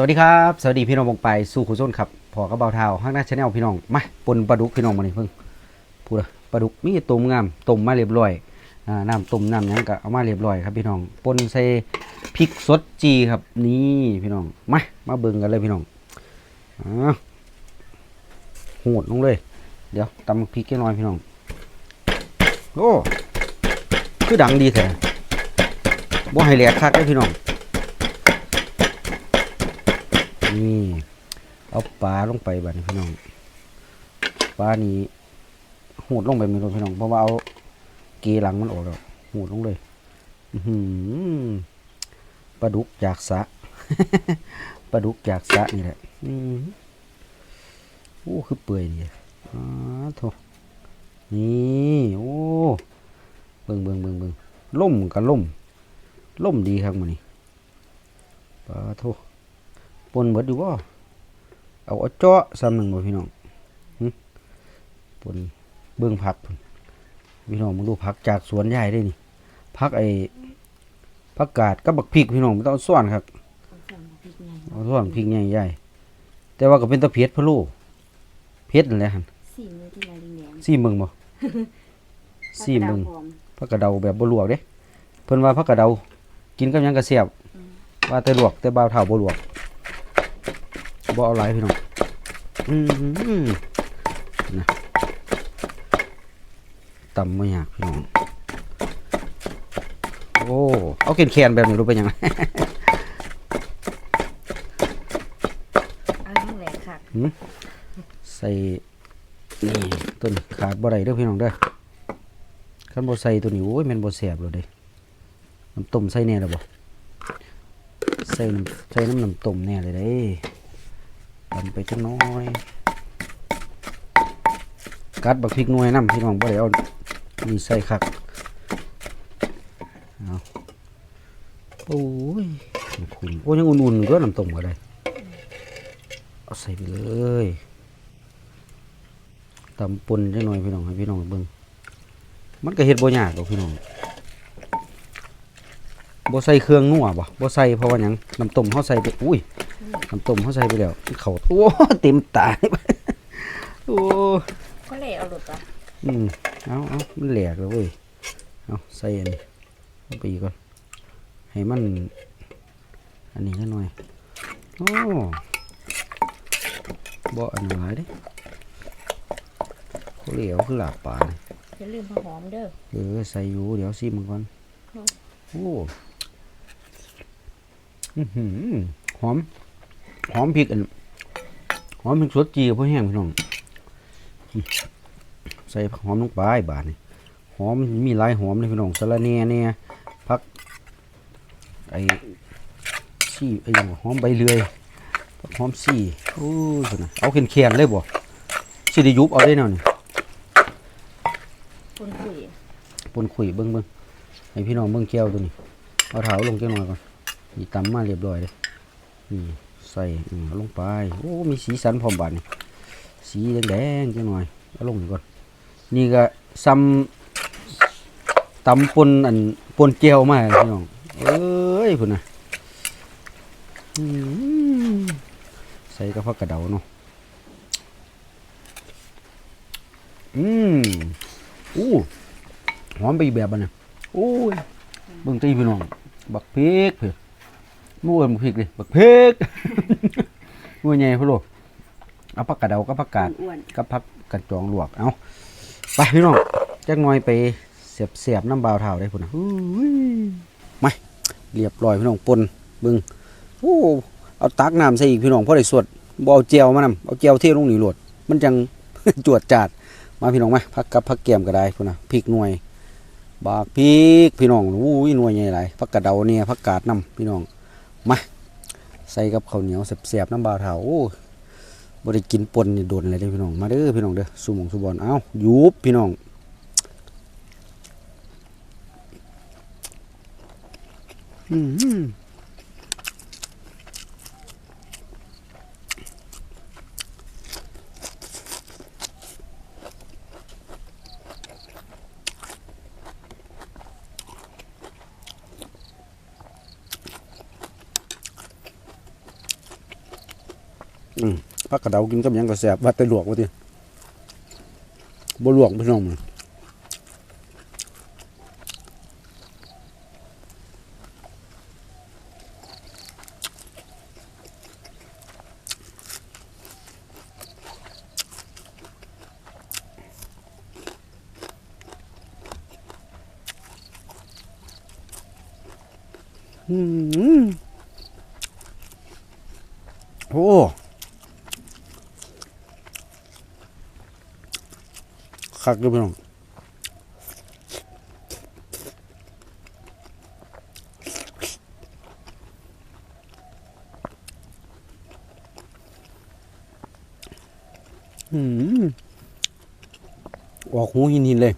สวัสดีครับ สวัสดีพี่น้องวงไปสู่ขุนส้นครับพอกระเบาเท้าข้างหน้าชาแนลพี่น้องมาปนปลาดุกพี่น้องมาหนี่เพิ่งพูดอะปลาดุกมีตุ้มงามต้มมาเรียบร้อยอ่าน้ำต้มน้ำหยังก็เอามาเรียบร้อยครับพี่น้องปนใส่พริกสดจีครับนี่พี่น้องมามาเบิ่งกันเลยพี่น้องอ่าโหดลงเลย เดี๋ยวตำพริกแค่น้อยพี่น้องโอ้คือดังดีแท้บ่ให้แหลกคักเลยพี่น้อง นี่เอาปลาลงไปบัดนี้พี่น้องปลานี้หูดลงไปไม่รู้พี่น้องเพราะว่าเอาเกหลังมันออกแล้วหูดลงเลยหืปลาดุกจากสะปลาดุกจากสะนี่แหละโอ้คือเปื่อยดีอ้าโถนี่โอ้เบิ่งเบิ่งเบิ่งเบิ่งล่มกับล่มล่มดีครับมันนี่ปลาโถ ปนเบิดอยู่บ่เอาเอาเจาะซ้ำหนึ่งบ่พี่น้องหึปนเบิ่งผักพุ่นพี่น้องมึงดูผักจากสวนยายได้นี่ผักไอ้ผักกาดกับบักพริกพี่น้องบ่ต้องเอาซ่อนครับเอาซ่อนพริกใหญ่ใหญ่แต่ว่าก็เป็นตะเพียดพะโล้เผ็ดนั่นแหละหั่นสีมือที่ลายแดงซีเบิ่งบ่ๆซีเบิ่งปลากระดาษหอมผักกระเดาแบบบ่ลวกเด้เพิ่นว่าผักกระเดากินกับหยังก็แซ่บว่าแต่ลวกแต่บ่าวเฒ่าบ่ลวก บ่เอาหลายพี่น้องอืมนะตำบ่ยากพี่น้องโอ้เอาแคนๆแบบนี้รู้เป็นหยังเอาทั้งแหลกค่ะใส่นี่ต้นขาดบ่ได้เด้อพี่น้องเด้อคันบ่ใส่ตัวนี้โอ้ยแม่นบ่แซ่บเลยเด้น้ำต้มใส่แน่แล้วบ่ใส่น้ำใส่น้ำน้ำต้มแน่เลยเด้ ตำไปจักหน้อย กัดบักพริกน่วยน้ำพี่น้องบ่ได้เอานี่ใส่คักเอาโอ้ยคุณโอ้ยยังอุ่นๆก็น้ำต้มก็ได้เอาใส่ไปเลยตำปนจังน่อยพี่น้องให้พี่น้องเบิ่งมันก็เฮ็ดบ่ยากดอกพี่น้องบ่ใส่เครื่องนัวบ่บ่ใส่เพราะว่าหยังน้ำต้มเฮาใส่ไปอุ้ย น้ำต้มเฮาใส่ไปแล้วเข้าโอ้เต็มตาโอ้ก็เลยเอาหลุดอะอืมเอาเอามันแหลกแล้วเว้ยเอาใส่อันนี้เอาไปอีกก่อนให้มัน อันนี้จังหน่อยโอ้บ่อันหลายเด้เขาเหลียวคือหลาบปลาเลยอย่าลืมผักหอมเด้อเออใส่อยู่เดี๋ยวซิมก่อนครับโอ้อื้อหือหอม หอมพริกอันหอมพริกสดจีกับพวกแห้งพี่น้องอืมใส่ผักหอมลงไปบาทนี่หอมมีหลายหอมเลยพี่น้องสะระแหน่เนี่ยผักไอ้ซี่ไอ้หยังวะหอมใบเลื่อยผักหอมซี่โอ้ยพุ่นนะเอาเขียนๆเลยบ่สิได้ยุบเอาได้แนวนี่คนคุยปนขุยเบิ้งเบิ้งให้พี่น้องเบิ้งแก้วตัวนี้เอาเท้าลงแก้วหน่อยก่อนนี่ตำมาเรียบร้อยเลยนี่ใส่ลงไป โอ้ มีสีสันพร้อมบานี่สีแดงๆแก้วหน่อยเอาลงนี่ก่อน นี่ก็ซ้ำตำปนอันปนแก้วมาพี่น้อง เอ้ยพุ่นนะใส่กระเพาะกระเดาเนาะ อืมอู้หอมไปแบบบัดเนี่ยโอ้ยเบิ่งตีพี่น้อง บักเพกเพิ่ นนู่นบักเพกเลยบักเพกนู่นใหญ่พุ่นโลเอาผักกาดเดากับผักกาดอ้วนกับผักกระจองลวกเอาไปพี่น้องจักหน่อยไปเสียบเสียบๆน้ำบาวเท่าได้พุ่นนะอุ้ยมาเรียบร้อยพี่น้องปนเบิ่งโอ้เอาตักน้ำใส่อีกพี่น้องเพราะได้สวดบ่เอาเจียวมานำเอาเจียวเทลงนี่โหลดมันจัง จวดจาดมาพี่น้องมาพักกับพักแก้มก็ได้พุ่นนะพริกหน่วย บากพริกพี่น้องอู้ยหน่วยใหญ่หลายพักกระเดาเนี่ยพักกาดน้ำพี่น้อง มาใส่กับข้าวเหนียวเสียบๆน้ำบาเถาโอ้บริกินปนนี่โดนเลยเด้พี่น้อง มาเด้อพี่น้องเด้อสุมองสุบอลเอ้ายุบพี่น้องอืม อืมผักกระเดากินกับหยังก็แสบว่าแต่ลวกว่าติบ่ลวกพี่น้องมันอืมโอ้ คักด้วยพี่น้องอืมออกหูหินหินเลย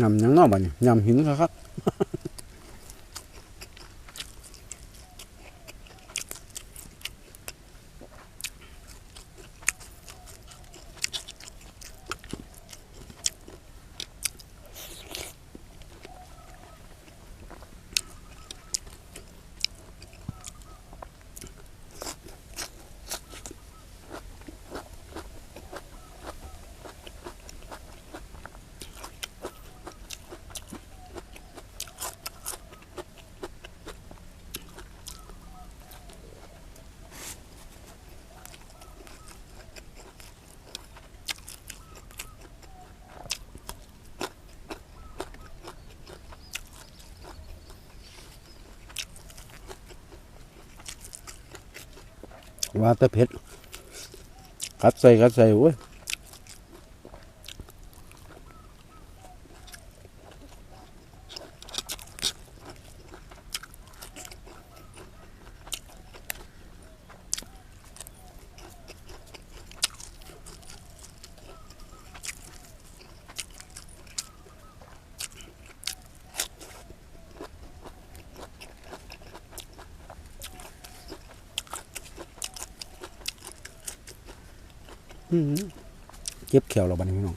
ยำยังนอกบ้านยำหินครับ ว่าตะเพ็ดกัดใส่กัดใส่โว้ย เจ็บแขวเราบ้านพี่น้อง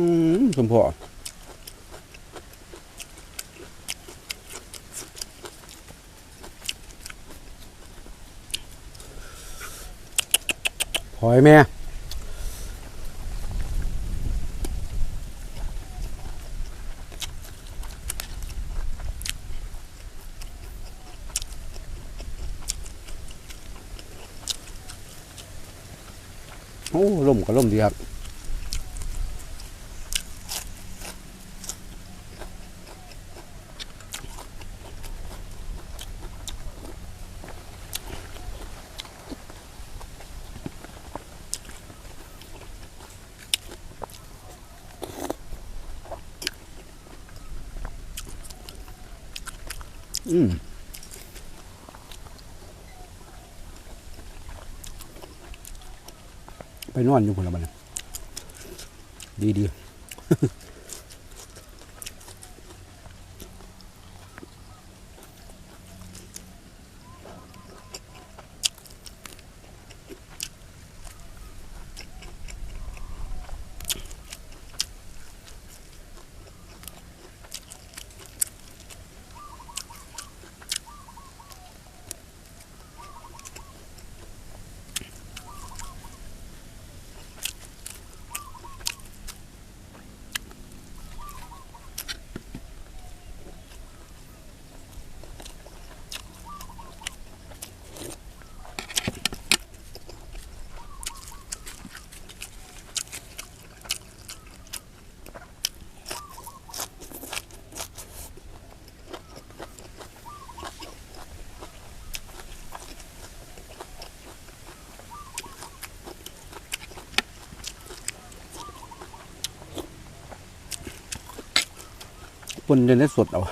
อืมสม หอยแม่โอ้ล่มก็ล่มดีครับ นอนอยู่คนละบัดนดีดี ปนจนได้สดเอา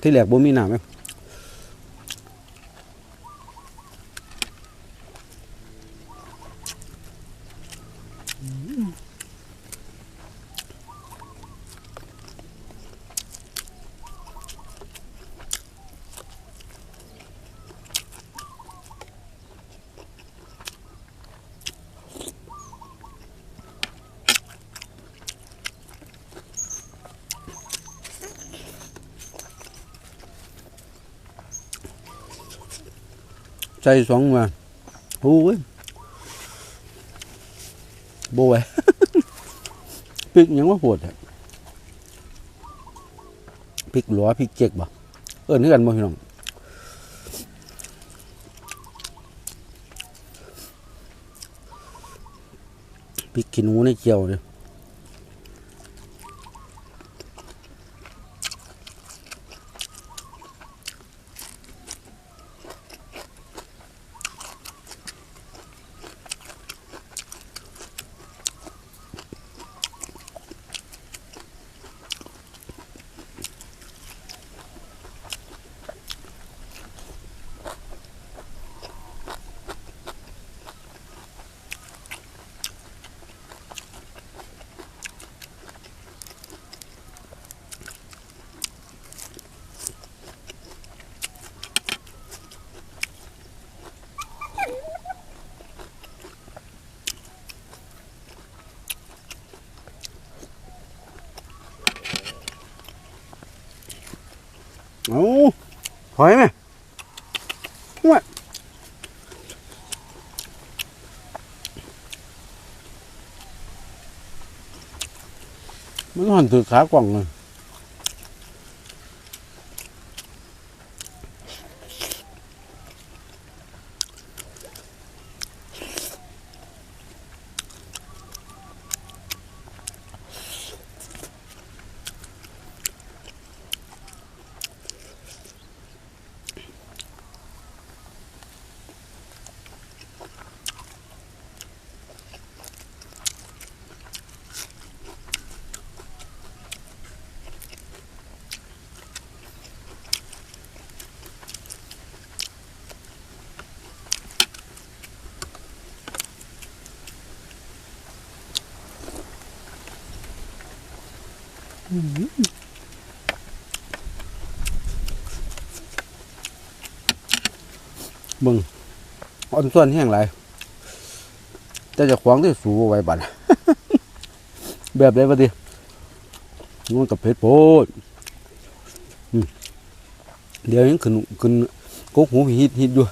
ที่แหลกบ่มีหนามไหม ใส่สองมาโอ้ยโบยพริกยังว่าโหดอะพริกหลัวพริกเจ๊กบ่เอิ้นคือกันบ่พี่น้องพริกขี้หนูในเจียวเนี่ย เอา ถอยไหมว่ามัน หันถือขากล่องเลยเบึงอ่อนส่วนแห้งไรแต่จะขวางที่สูไว้บัดแบบไรวะดิมันกับเพชรโพดอืมเดี๋ยวยังขึ้นขึ้นกกหูฮิตฮิตอยู่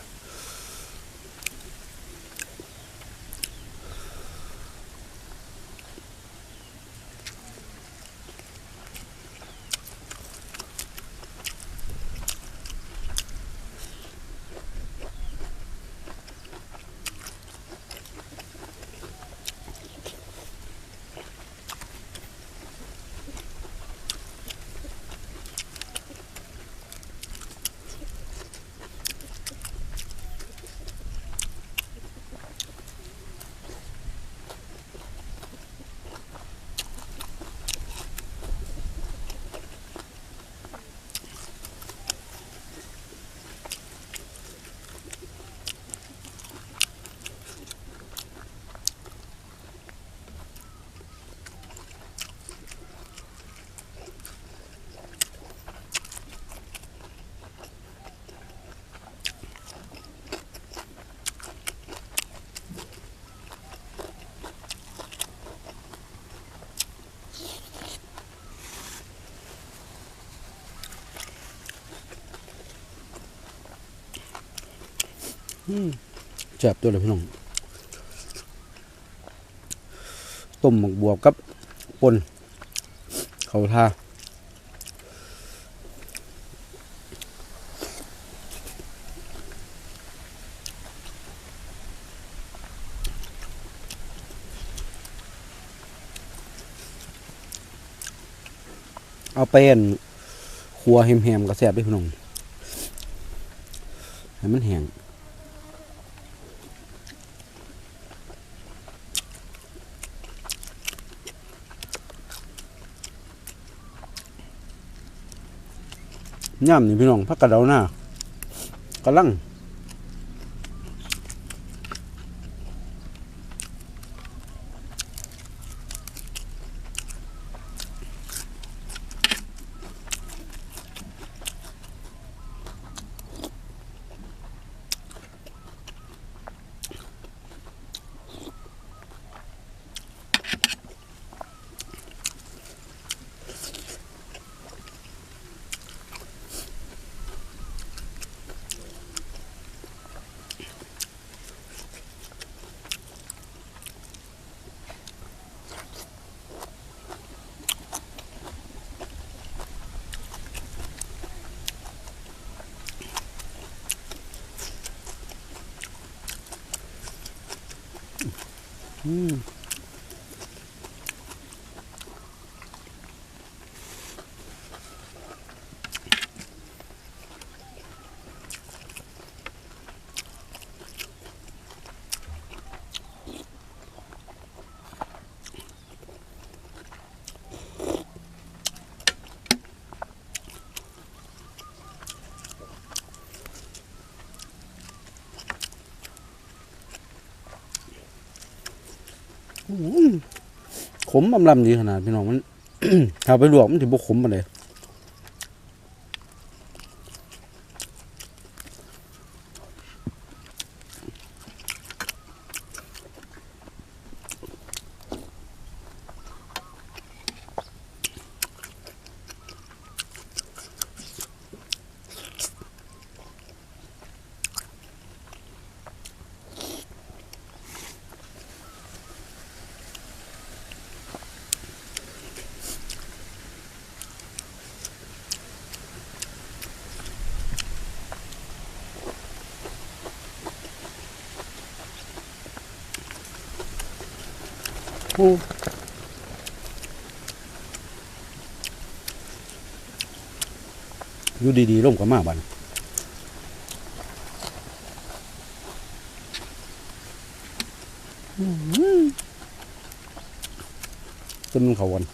แจบตัวเลยพี่น้องต้มหมกบวบกับปนเขาทาเอาเป็นครัวแฮมๆก็แซ่บด้วยพี่น้องให้มันแห้ง ย่ำนี่พี่น้องพักกระเดาหน้ากำลัง อื ขมลำลำดีขนาดพี่น้องมัน ถ้าไปลวกมันถือบุขมมาเลย โอ้อยู่ดีๆร่มกับมาบันจนเขาวัน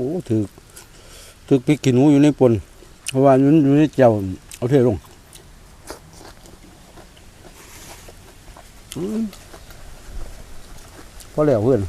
อ้ถือถือพริกขี้หนูอยู่ในปนเพราะว่ามันอยู่ในเจียวเอาเทลงพอแล้วเพื่อน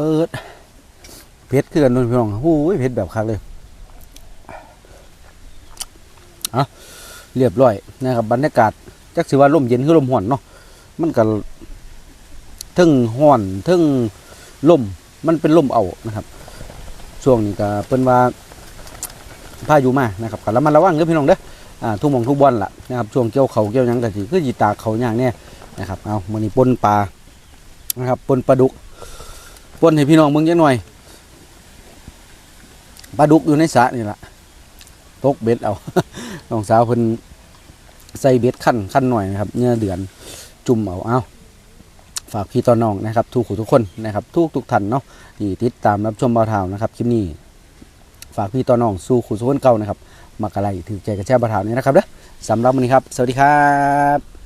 เปิดเผ็ดคือกันนู่นพี่น้องหูยเผ็ดแบบคักเลยอะเรียบร้อยนะครับบรรยากาศจักสิว่าลมเย็นคือลมห่อนเนาะมันก็ทึ่งห่อนทึ่งลมมันเป็นลมเอานะครับช่วงนี้ก็เปิ้นว่าพายุมานะครับก็ระมัดระวังเด้อพี่น้องเด้ออ่าทุกหมองทุกบอลล่ะนะครับช่วงเกี่ยวเขาเกี่ยวยังก็สิคือสิตาเขาอย่างเนี่ยนะครับเอามื้อนี้ปนปลานะครับปนปลาดุก ปนให้พี่น้องเบิ่งจักหน่อยปลาดุกอยู่ในสระนี่ล่ะตกเบ็ดเอา น้องสาวเพิ่นใส่เบ็ดขั้นขั้นหน่อยนะครับเนื้อเดือนจุ่มเอาเอาฝากพี่ต่อน้องนะครับ ทุกผู้ทุกคนนะครับ ทุกทุกท่านเนาะที่ติดตามรับชมบ่าวเทานะครับคลิปนี้ ฝากพี่ต่อน้องสู่ขู่สู่คนเก่านะครับมากอะไรถือใจกระแช่บ่าวเทานี้นะครับเด้อสำหรับวันนี้ครับ สวัสดีครับ